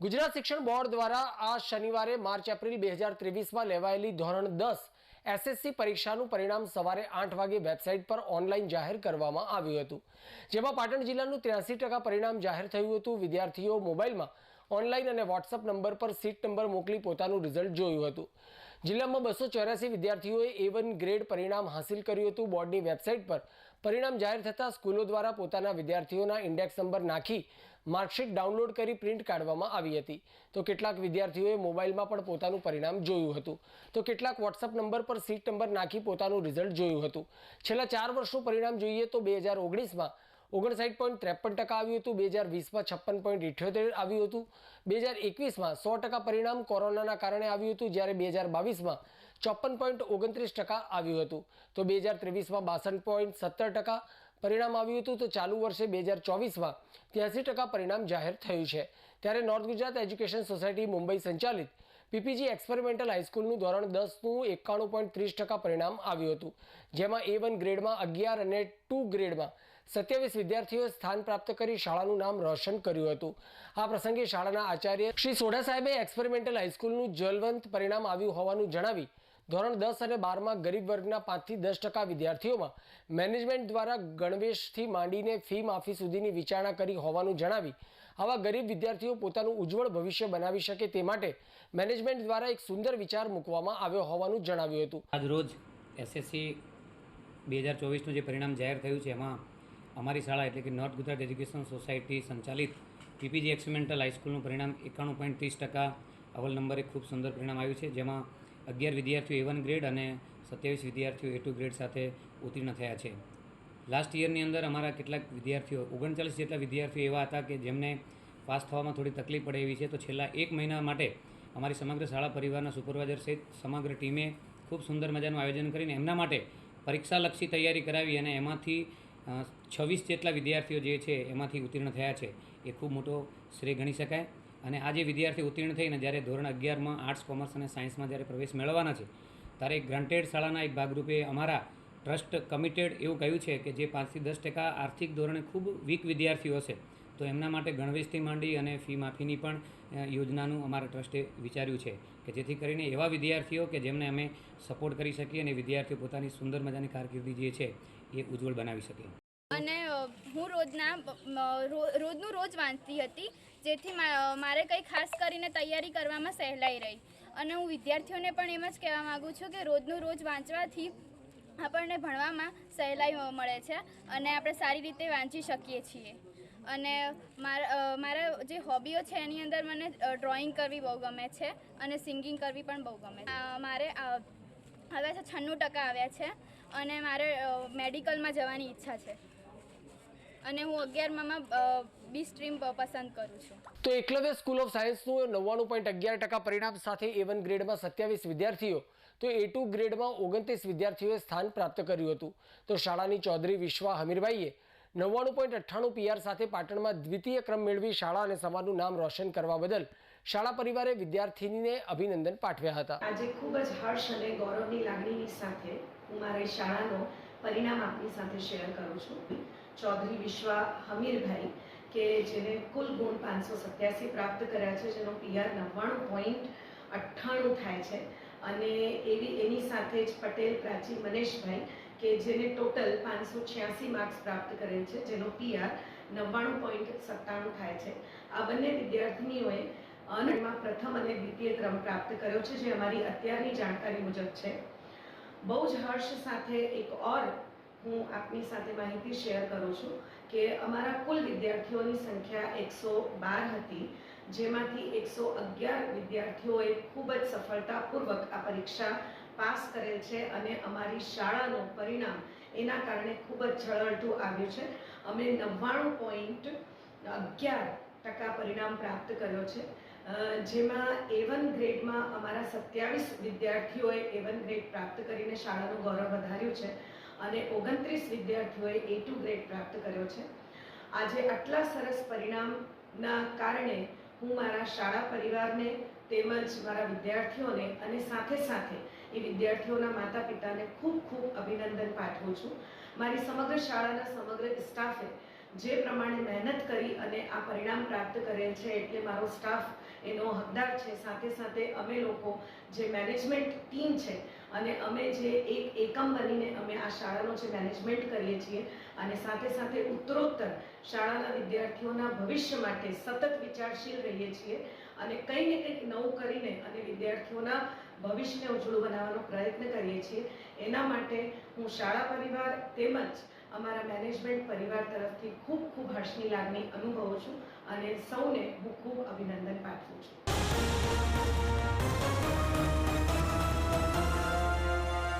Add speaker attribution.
Speaker 1: ગુજરાત શિક્ષણ બોર્ડ દ્વારા આ શનિવારે માર્ચ, એપ્રિલ બે હજાર ત્રેવીસમાં લેવાયેલી ધોરણ દસ એસએસસી પરીક્ષાનું પરિણામ સવારે આઠ વાગે વેબસાઇટ પર ઓનલાઈન જાહેર કરવામાં આવ્યું હતું. જેમાં પાટણ જિલ્લાનું ત્ર્યાસી ટકા પરિણામ જાહેર થયું હતું. વિદ્યાર્થીઓ મોબાઈલમાં ઓનલાઈન અને વોટ્સઅપ નંબર પર સીટ નંબર મોકલી પોતાનું રિઝલ્ટ જોયું હતું. જિલ્લામાં બસો ચોર્યાસી વિદ્યાર્થીઓએ એ વન ગ્રેડ પરિણામ હાંસિલ કર્યું હતું. બોર્ડની વેબસાઇટ પર પરિણામ જાહેર થતાં સ્કૂલો દ્વારા પોતાના વિદ્યાર્થીઓના ઇન્ડેક્સ નંબર નાખી માર્કશીટ ડાઉનલોડ કરી પ્રિન્ટ કાઢવામાં આવી હતી. તો કેટલાક વિદ્યાર્થીઓએ મોબાઈલમાં પણ પોતાનું પરિણામ જોયું હતું. તો કેટલાક વોટ્સઅપ નંબર પર સીટ નંબર નાખી પોતાનું રિઝલ્ટ જોયું હતું. છેલ્લા ચાર વર્ષનું પરિણામ જોઈએ તો બે હજાર ઓગણીસમાં ઓગણસાઠ પોઈન્ટ ત્રેપન ટકા આવ્યું હતું, બે હજાર વીસમાં છપ્પન પોઈન્ટ ઇઠ્યોતેર આવ્યું હતું. બે હજાર એકવીસમાં સો ટકા પરિણામ કોરોનાના કારણે આવ્યું હતું, જ્યારે બે હજાર બાવીસમાં ચોપન પોઈન્ટ ઓગણત્રીસ ટકા આવ્યું હતું. તો બે હજાર ત્રેવીસમાં બાસઠ પોઈન્ટ સત્તર ટકા પરિણામ આવ્યું હતું, તો ચાલુ વર્ષે બે હજાર ચોવીસમાં ત્યાસી ટકા પરિણામ જાહેર થયું છે. ત્યારે north Gujarat education society Mumbai સંચાલિત પીપીજી એક્સપેરિમેન્ટલ હાઈસ્કૂલનું ધોરણ દસનું એકાણું પોઈન્ટ ત્રીસ ટકા પરિણામ આવ્યું હતું, જેમાં એ વન ગ્રેડમાં અગિયાર અને ટુ ગ્રેડમાં સત્યાવીસ વિદ્યાર્થીઓએ સ્થાન પ્રાપ્ત કરી શાળાનું નામ રોશન કર્યું હતું. આ પ્રસંગે શાળાના આચાર્ય શ્રી સોઢા સાહેબે એક્સપેરિમેન્ટલ હાઈસ્કૂલનું જલવંત પરિણામ આવ્યું હોવાનું જણાવી, ધોરણ દસ અને બારમાં ગરીબ વર્ગના પાંચથી દસ ટકા વિદ્યાર્થીઓમાં મેનેજમેન્ટ દ્વારા ગણવેશથી માંડીને ફી માફી સુધીની વિચારણા કરી હોવાનું જણાવી, આવા ગરીબ વિદ્યાર્થીઓ પોતાનું ઉજ્જવળ ભવિષ્ય બનાવી શકે તે માટે મેનેજમેન્ટ દ્વારા એક સુંદર વિચાર મૂકવામાં આવ્યો હોવાનું જણાવ્યું હતું.
Speaker 2: આજ રોજ એસએસસી બે હજાર ચોવીસનું જે પરિણામ જાહેર થયું છે, એમાં અમારી શાળા એટલે કે નોર્થ ગુજરાત એજ્યુકેશન સોસાયટી સંચાલિત પીપીજી એક્સપેરિમેન્ટલ હાઈસ્કૂલનું પરિણામ એકાણું પોઈન્ટ ત્રીસ ટકા અવલ નંબરે ખૂબ સુંદર પરિણામ આવ્યું છે, જેમાં અગિયાર વિદ્યાર્થીઓ એ વન ગ્રેડ અને સત્યાવીસ વિદ્યાર્થીઓ એ ટુ ગ્રેડ સાથે ઉત્તીર્ણ થયા છે. લાસ્ટ યરની અંદર અમારા કેટલાક વિદ્યાર્થીઓ, ઓગણચાલીસ જેટલા વિદ્યાર્થીઓ એવા હતા કે જેમને પાસ થવામાં થોડી તકલીફ પડે એવી છે, તો છેલ્લા એક મહિના માટે અમારી સમગ્ર શાળા પરિવારના સુપરવાઇઝર સહિત સમગ્ર ટીમે ખૂબ સુંદર મજાનું આયોજન કરીને એમના માટે પરીક્ષાલક્ષી તૈયારી કરાવી અને એમાંથી છવ્વીસ જેટલા વિદ્યાર્થીઓ જે છે એમાંથી ઉત્તીર્ણ થયા છે, એ ખૂબ મોટો શ્રેય ગણી શકાય. અને આ જે વિદ્યાર્થી ઉત્તીર્ણ થઈને જ્યારે ધોરણ અગિયારમાં આર્ટ્સ કોમર્સ અને સાયન્સમાં જ્યારે પ્રવેશ મેળવવાના છે, ત્યારે ગ્રાન્ટેડ શાળાના એક ભાગરૂપે અમારા ટ્રસ્ટ કમિટેડ એવું કહ્યું છે કે જે પાંચથી દસ ટકા આર્થિક ધોરણે ખૂબ વીક વિદ્યાર્થીઓ હશે. તો એમના માટે ગણવેશથી માંડી અને ફી માફીની પણ યોજનાનું અમારા ટ્રસ્ટે વિચાર્યું છે કે જેથી કરીને એવા વિદ્યાર્થીઓ કે જેમને અમે સપોર્ટ કરી શકીએ અને વિદ્યાર્થીઓ પોતાની સુંદર મજાની કારકિર્દી જે છે એ ઉજ્જવળ બનાવી શકે.
Speaker 3: અને હું રોજના રોજનું રોજ વાંચતી હતી, જેથી મારે કંઈ ખાસ કરીને તૈયારી કરવામાં સહેલાઈ રહી. અને હું વિદ્યાર્થીઓને પણ એમ જ કહેવા માગું છું કે રોજનું રોજ વાંચવાથી આપણને ભણવામાં સહેલાઈ મળે છે અને આપણે સારી રીતે વાંચી શકીએ છીએ. અને મારા જે હોબીઓ છે એની અંદર મને ડ્રોઈંગ કરવી બહુ ગમે છે અને સિંગિંગ કરવી પણ બહુ ગમે છે. મારે હવે છે છન્નું ટકા આવ્યા છે અને મારે મેડિકલમાં જવાની ઈચ્છા છે. અને હું અગિયારમાં બી સ્ટ્રીમ પસંદ કરું છું.
Speaker 1: તો એકલવ્ય સ્કૂલ ઓફ સાયન્સનું નવ્વાણું પોઈન્ટ અગિયાર ટકા પરિણામ સાથે એ વન ગ્રેડમાં સત્યાવીસ વિદ્યાર્થીઓ, તો એ ટુ ગ્રેડમાં ઓગણત્રીસ વિદ્યાર્થીઓએ સ્થાન પ્રાપ્ત કર્યું હતું. તો શાળાની ચૌધરી વિશ્વા હમીરભાઈએ નવ્વાણું પોઈન્ટ અઠ્ઠાણું પીઆર સાથે પાટણમાં દ્વિતીય ક્રમ મેળવી શાળા અને સમાજનું નામ રોશન કરવા બદલ શાળા પરિવારે વિદ્યાર્થીનીને અભિનંદન પાઠવ્યા હતા.
Speaker 4: આજે ખૂબ જ હર્ષ અને ગૌરવની લાગણીની સાથે હું મારી શાળાનો પરિણામ આપની સાથે શેર કરું છું. ચૌધરી વિશ્વા હમીરભાઈ કે જેને કુલ ગુણ પાંચસો સત્યાસી પ્રાપ્ત કર્યા છે, જેનો પીઆર નવ્વાણું પોઈન્ટ અઠ્ઠાણું થાય છે. અને એવી, એની સાથે જ પટેલ, પ્રાચી મનેશભાઈ કે જેને ટોટલ પાંચસો છ્યાસી માર્ક્સ પ્રાપ્ત કરેલ છે, જેનો પીઆર નવ્વાણું પોઈન્ટ સત્તાણું થાય છે. આ બંને વિદ્યાર્થિનીઓએ અનમાં પ્રથમ અને દ્વિતીય ક્રમ પ્રાપ્ત કર્યો છે, જે અમારી અત્યારની જાણકારી મુજબ છે. બહુ જ હર્ષ સાથે એક ઓર હું આપની સાથે માહિતી શેર કરું છું કે અમારા કુલ વિદ્યાર્થીઓની સંખ્યા એકસો બાર હતી, જેમાંથી એકસો અગિયાર વિદ્યાર્થીઓએ ખૂબ જ સફળતાપૂર્વક આ પરીક્ષા પાસ કરેલ છે અને અમારી શાળાનું પરિણામ એના કારણે ખૂબ જ ઝળહળતું આવ્યું છે. અમે નવ્વાણું પોઈન્ટ અગિયાર ટકા પરિણામ પ્રાપ્ત કર્યો છે. જેમાં એ વન ગ્રેડમાં અમારા સત્યાવીસ વિદ્યાર્થીઓએ એ વન ગ્રેડ પ્રાપ્ત કરીને શાળાનું ગૌરવ વધાર્યું છે. અને ઓગણત્રીસ વિદ્યાર્થીઓએ એ ટુ ગ્રેડ પ્રાપ્ત કર્યો છે. આજે આટલા સરસ પરિણામના કારણે હું મારા શાળા પરિવારને તેમજ મારા વિદ્યાર્થીઓને અને સાથે સાથે એ વિદ્યાર્થીઓના માતા પિતાને ખૂબ ખૂબ અભિનંદન પાઠવું છું. મારી સમગ્ર શાળાના સમગ્ર સ્ટાફે જે પ્રમાણે મહેનત કરી અને આ પરિણામ પ્રાપ્ત કરેલ છે એટલે મારો સ્ટાફ એનો હકદાર છે. સાથે સાથે અમે લોકો જે મેનેજમેન્ટ ટીમ છે અને અમે જે એક એકમ બનીને અમે આ શાળાનો જે મેનેજમેન્ટ કરીએ છીએ અને સાથે સાથે ઉત્તરોત્તર શાળાના વિદ્યાર્થીઓના ભવિષ્ય માટે સતત વિચારશીલ રહીએ છીએ અને કંઈ ને કંઈક નવું કરીને અને વિદ્યાર્થીઓના ભવિષ્યને ઉજળું બનાવવાનો પ્રયત્ન કરીએ છીએ. એના માટે હું શાળા પરિવાર તેમજ અમારા મેનેજમેન્ટ પરિવાર તરફથી ખૂબ ખૂબ હર્ષની લાગણી અનુભવું છું અને સૌને હું ખૂબ અભિનંદન પાઠવું છું.